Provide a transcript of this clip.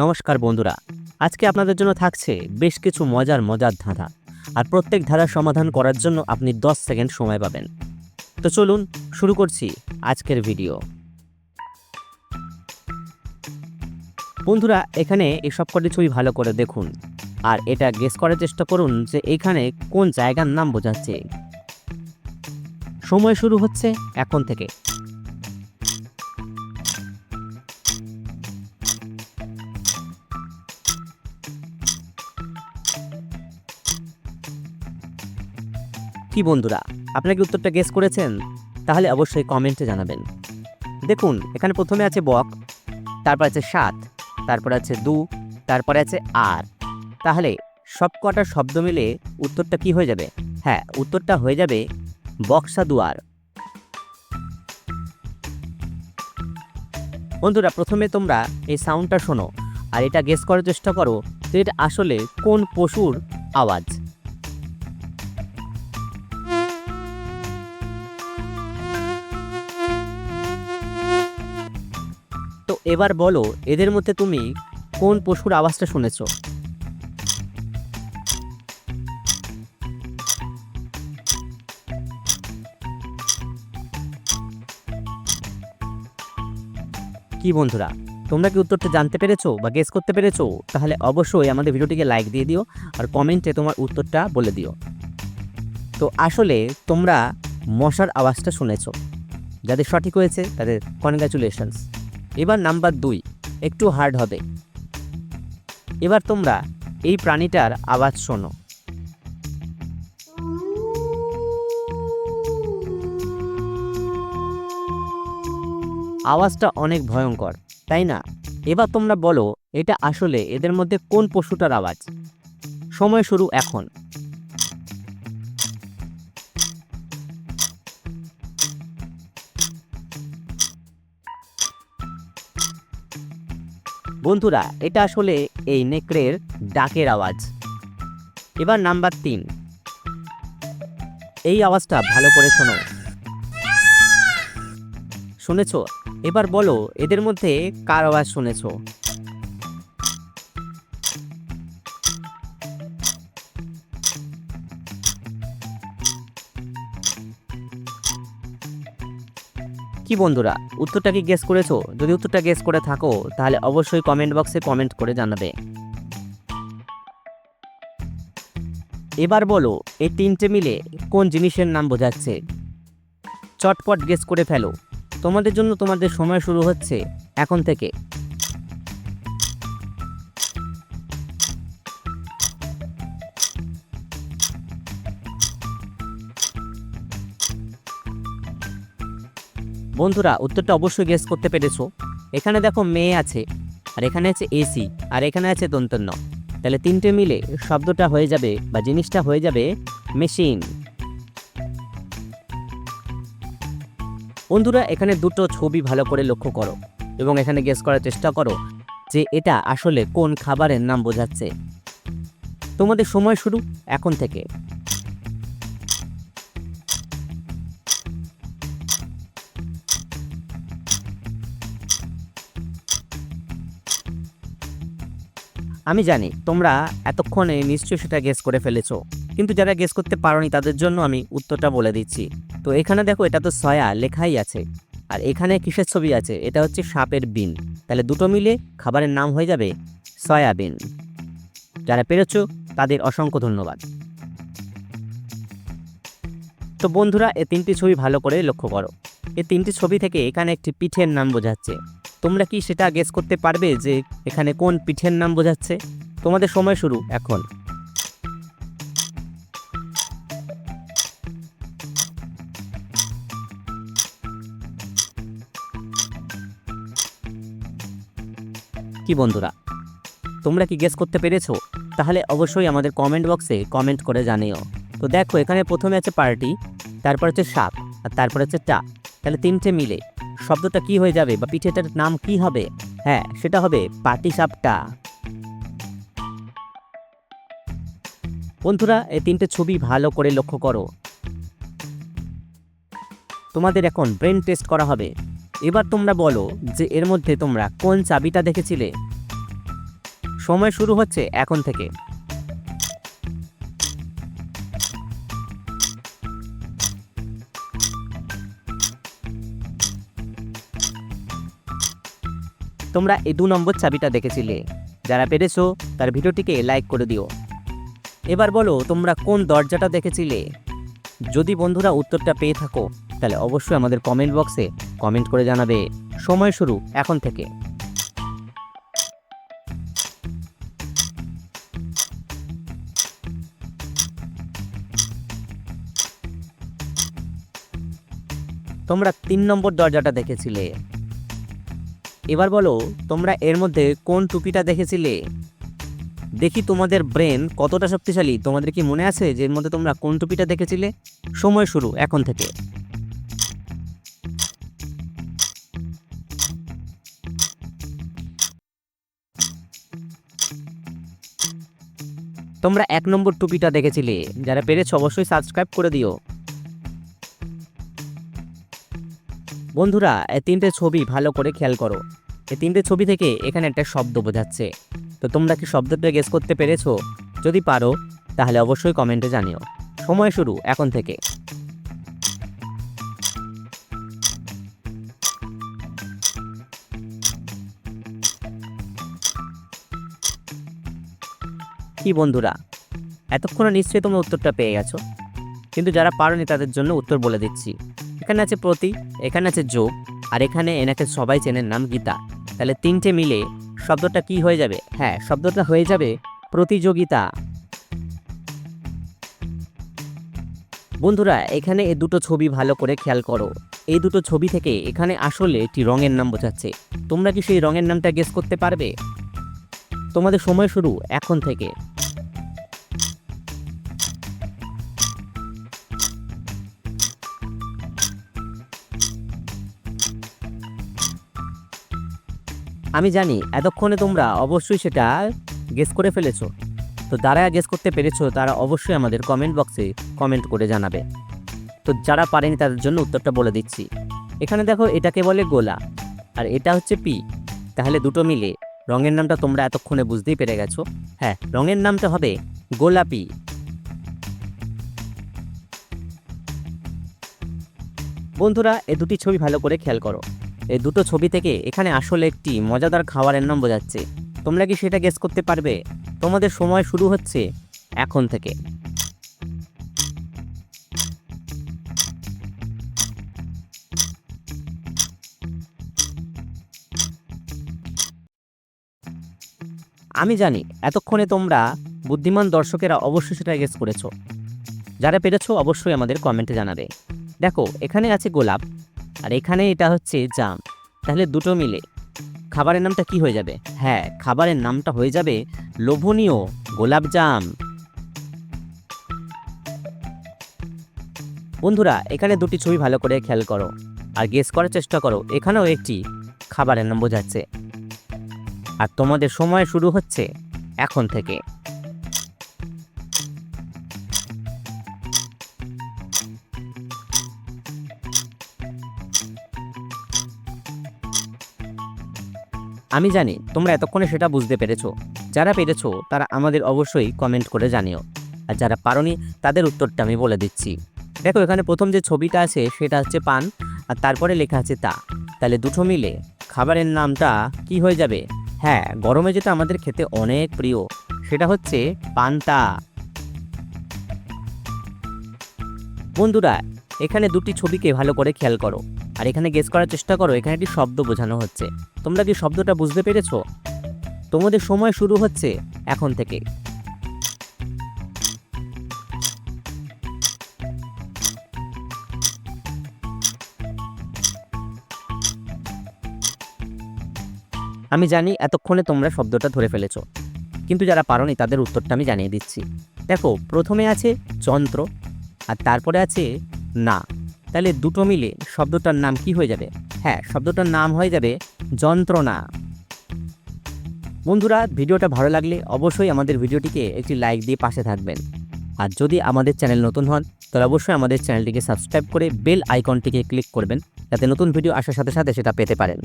নমস্কার বন্ধুরা, আজকে আপনাদের জন্য থাকছে বেশ কিছু মজার মজার ধাঁধা আর প্রত্যেক ধাঁধার সমাধান করার জন্য আপনি 10 সেকেন্ড সময় পাবেন। তো চলুন শুরু করছি আজকের ভিডিও। বন্ধুরা, এখানে এই সব কটি ছবি ভালো করে দেখুন আর এটা গেস করার চেষ্টা করুন যে এখানে কোন জায়গার নাম বোঝাচ্ছে। সময় শুরু হচ্ছে এখন থেকে। কি বন্ধুরা, আপনারা কি উত্তরটা গেস করেছেন? তাহলে অবশ্যই কমেন্টে জানাবেন। দেখুন, এখানে প্রথমে আছে বক, তারপর আছে সাত, তারপর আছে দু, তারপরে আছে আর। তাহলে সব কটা শব্দ মিলে উত্তরটা কি হয়ে যাবে? হ্যাঁ উত্তরটা হয়ে যাবে বক্সা দুয়ার বন্ধুরা, প্রথমে তোমরা এই সাউন্ডটা শোনো, আর এটা গেস করার চেষ্টা করো যে এটা আসলে কোন পশুর আওয়াজ। এবার বলো, এদের মধ্যে তুমি কোন পশুর আওয়াজটা শুনেছো? কি বন্ধুরা, তোমরা কি উত্তরটা জানতে পেরেছ বা গেস করতে পেরেছ? তাহলে অবশ্যই আমাদের ভিডিওটিকে লাইক দিয়ে দিও আর কমেন্টে তোমার উত্তরটা বলে দিও। তো আসলে তোমরা মশার আওয়াজটা শুনেছো। যাদের সঠিক হয়েছে তাদের কনগ্রাচুলেশনস এবার নাম্বার দুই, একটু হার্ড হবে। এবার তোমরা এই প্রাণীটার আওয়াজ শোনো। আওয়াজটা অনেক ভয়ঙ্কর, তাই না? এবার তোমরা বলো, এটা আসলে এদের মধ্যে কোন পশুটার আওয়াজ? সময় শুরু এখন। বন্ধুরা, এটা আসলে এই নেকড়ের ডাকের আওয়াজ। এবার নাম্বার তিন। এই আওয়াজটা ভালো করে শোনো। শুনেছ? এবার বলো, এদের মধ্যে কার আওয়াজ শুনেছো? কি বন্ধুরা, উত্তরটা কি গেস করেছ? যদি উত্তরটা গেস করে থাকো, তাহলে অবশ্যই কমেন্ট বক্সে কমেন্ট করে জানাবে। এবার বলো, এই তিনটে মিলে কোন জিনিসের নাম বোঝাচ্ছে? চটপট গেস করে ফেলো। তোমাদের জন্য তোমাদের সময় শুরু হচ্ছে এখন থেকে। বন্ধুরা, উত্তরটা অবশ্যই গেস করতে পেরেছ। এখানে দেখো মেয়ে আছে, আর এখানে আছে এসি আর এখানে আছে দন্তন্য। তাহলে তিনটে মিলে শব্দটা হয়ে যাবে, বা জিনিসটা হয়ে যাবে মেশিন বন্ধুরা, এখানে দুটো ছবি ভালো করে লক্ষ্য করো, এবং এখানে গেস করার চেষ্টা করো যে এটা আসলে কোন খাবারের নাম বোঝাচ্ছে। তোমাদের সময় শুরু এখন থেকে। আমি জানি তোমরা এতক্ষণে নিশ্চয়ই সেটা গেস করে ফেলেছো, কিন্তু যারা গেস করতে পারোনি তাদের জন্য আমি উত্তরটা বলে দিচ্ছি। তো এখানে দেখো, এটা তো সয়া লেখাই আছে। আর এখানে কিসের ছবি আছে? এটা হচ্ছে সাপের বিন। তাহলে দুটো মিলে খাবারের নাম হয়ে যাবে সয়াবিন। যারা পেরেছ, তাদের অসংখ্য ধন্যবাদ। তো বন্ধুরা, এ তিনটি ছবি ভালো করে লক্ষ্য করো। এই তিনটি ছবি থেকে এখানে একটি পিঠের নাম বোঝাচ্ছে। তোমরা কি সেটা গেস করতে পারবে যে এখানে কোন পিঠের নাম বোঝাচ্ছে? তোমাদের সময় শুরু, এখন। কি বন্ধুরা, তোমরা কি গেস করতে পেরেছ? তাহলে অবশ্যই আমাদের কমেন্ট বক্সে কমেন্ট করে জানিও। তো দেখো, এখানে প্রথমে আছে পার্টি, তারপর হচ্ছে সাপ, আর তারপর হচ্ছে টা। তাহলে তিনটে মিলে। শব্দটা কি হয়ে যাবে বা পিঠেটার নাম কি হবে? হ্যাঁ সেটা হবে পাটি সাপটা বন্ধুরা, এই তিনটে ছবি ভালো করে লক্ষ্য করো। তোমাদের এখন ব্রেন টেস্ট করা হবে। এবার তোমরা বলো যে এর মধ্যে তোমরা কোন চাবিটা দেখেছিলে? সময় শুরু হচ্ছে এখন থেকে। তোমরা এই দু নম্বর চাবিটা দেখেছিলে। যারা পেরেছ, তার ভিডিওটিকে লাইক করে দিও। এবার বলো, তোমরা কোন দরজাটা দেখেছিলে? যদি বন্ধুরা উত্তরটা পেয়ে থাকো, তাহলে অবশ্যই আমাদের কমেন্ট বক্সে কমেন্ট করে জানাবে। সময় শুরু এখন থেকে। তোমরা তিন নম্বর দরজাটা দেখেছিলে। এবার বলো, তোমরা এর মধ্যে কোন টুপিটা দেখেছিলে? দেখি তোমাদের ব্রেন কতটা শক্তিশালী। তোমাদের কি মনে আছে যে এর মধ্যে তোমরা কোন টুপিটা দেখেছিলে? সময় শুরু, এখন থেকে। তোমরা এক নম্বর টুপিটা দেখেছিলে। যারা পেরেছ, অবশ্যই সাবস্ক্রাইব করে দিও। বন্ধুরা এই তিনটে ছবি ভালো করে খেয়াল করো। এই তিনটে ছবি থেকে এখানে একটা শব্দ বোঝাচ্ছে। তো তোমরা কি শব্দটা গেস করতে পেরেছ? যদি পারো, তাহলে অবশ্যই কমেন্টে জানিও। সময় শুরু, এখন থেকে। কি বন্ধুরা, এতক্ষণে নিশ্চয়ই তোমরা উত্তরটা পেয়ে গেছো। কিন্তু যারা পারোনি, তাদের জন্য উত্তর বলে দিচ্ছি। এখানে আছে প্রতি এখানে আছে যোগ, আর এখানে এনাকে সবাই চেনেন নাম গীতা। তাহলে তিনটে মিলে শব্দটা কি হয়ে যাবে? হ্যাঁ শব্দটা হয়ে যাবে প্রতিযোগিতা। বন্ধুরা, এখানে এ দুটো ছবি ভালো করে খেয়াল করো। এই দুটো ছবি থেকে এখানে আসলে একটি রঙের নাম বোঝাচ্ছে। তোমরা কি সেই রঙের নামটা গেস করতে পারবে? তোমাদের সময় শুরু এখন থেকে। আমি জানি এতক্ষণে তোমরা অবশ্যই সেটা গেস করে ফেলেছো। তো যারা গেস করতে পেরেছ, তারা অবশ্যই আমাদের কমেন্ট বক্সে কমেন্ট করে জানাবে। তো যারা পারেনি, তাদের জন্য উত্তরটা বলে দিচ্ছি। এখানে দেখো, এটাকে বলে গোলা। আর এটা হচ্ছে পি। তাহলে দুটো মিলে। রঙের নামটা তোমরা এতক্ষণে বুঝতেই পেরে গেছো। হ্যাঁ রঙের নামটা হবে গোলাপি বন্ধুরা, এ দুটি ছবি ভালো করে খেয়াল করো। এই দুটো ছবি থেকে এখানে আসলে একটি মজাদার খাবারের নাম বোঝাচ্ছে। তোমরা কি সেটা গেস করতে পারবে? তোমাদের সময় শুরু হচ্ছে এখন থেকে। আমি জানি, এতক্ষণে তোমরা বুদ্ধিমান দর্শকেরা অবশ্যই সেটা গেস করেছ। যারা পেরেছ, অবশ্যই আমাদের কমেন্টে জানাবে। দেখো, এখানে আছে গোলাপ। আর এখানে এটা হচ্ছে জাম। তাহলে দুটো মিলে। খাবারের নামটা কি হয়ে যাবে? হ্যাঁ খাবারের নামটা হয়ে যাবে লোভনীয় গোলাপ জাম। বন্ধুরা, এখানে দুটি ছবি ভালো করে খেয়াল করো আর গেস করার চেষ্টা করো। এখানেও একটি খাবারের নাম বোঝাচ্ছে। আর তোমাদের সময় শুরু হচ্ছে এখন থেকে। আমি জানি তোমরা এতক্ষণে সেটা বুঝতে পেরেছ। যারা পেরেছ, তারা আমাদের অবশ্যই কমেন্ট করে জানিও। আর যারা পারোনি, তাদের উত্তরটা আমি বলে দিচ্ছি। দেখো, এখানে প্রথম যে ছবিটা আছে, সেটা হচ্ছে পান, আর তারপরে লেখা আছে তা। তাহলে দুটো মিলে খাবারের নামটা কি হয়ে যাবে? হ্যাঁ গরমে যেটা আমাদের খেতে অনেক প্রিয়, সেটা হচ্ছে পান্তা। বন্ধুরা, এখানে দুটি ছবিকে ভালো করে খেয়াল করো। আর এখানে গেস করার চেষ্টা করো, এখানে একটি শব্দ বোঝানো হচ্ছে। তোমরা কি শব্দটা বুঝতে পেরেছ? তোমাদের সময় শুরু হচ্ছে এখন থেকে। আমি জানি এতক্ষণে তোমরা শব্দটা ধরে ফেলেছো, কিন্তু যারা পারোনি তাদের উত্তরটা আমি জানিয়ে দিচ্ছি। দেখো, প্রথমে আছে যন্ত্র, আর তারপরে আছে না। তাহলে দুটো মিলে শব্দটার নাম কি হয়ে যাবে? হ্যাঁ শব্দটার নাম হয়ে যাবে যন্ত্রণা। বন্ধুরা, ভিডিওটা ভালো লাগলে অবশ্যই আমাদের ভিডিওটিকে একটি লাইক দিয়ে পাশে থাকবেন। আর যদি আমাদের চ্যানেল নতুন হন, তাহলে অবশ্যই আমাদের চ্যানেলটিকে সাবস্ক্রাইব করে বেল আইকনটিকে ক্লিক করবেন, যাতে নতুন ভিডিও আসার সাথে সাথে সেটা পেতে পারেন।